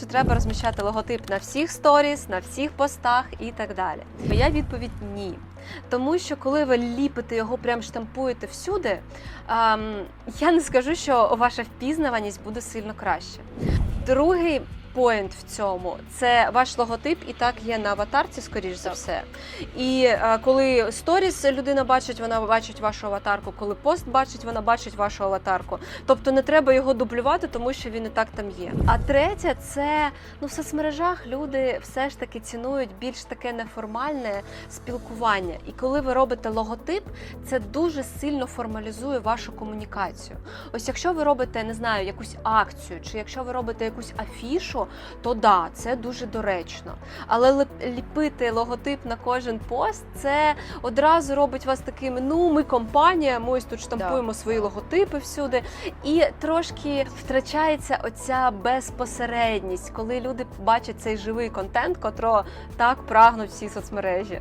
Чи треба розміщати логотип на всіх сторіс, на всіх постах і так далі? Моя відповідь ні. Тому що коли ви ліпите його, прям штампуєте всюди, ем, я не скажу, що ваша впізнаваність буде сильно краще. Другий поінт в цьому це ваш логотип і так є на аватарці, скоріш за все. І е, коли сторіс людина бачить, вона бачить вашу аватарку. Коли пост бачить, вона бачить вашу аватарку. Тобто не треба його дублювати, тому що він і так там є. А третє, це ну в соцмережах люди все ж таки цінують більш таке неформальне спілкування. І коли ви робите логотип, це дуже сильно формалізує вашу комунікацію. Ось якщо ви робите, не знаю, якусь акцію, чи якщо ви робите якусь афішу, то да, це дуже доречно. Але ліпити логотип на кожен пост, це одразу робить вас такими. Ну, ми компанія, ми ось тут штампуємо свої логотипи всюди. І трошки втрачається оця безпосередність, коли люди бачать цей живий контент, котрого так прагнуть всі соцмережі.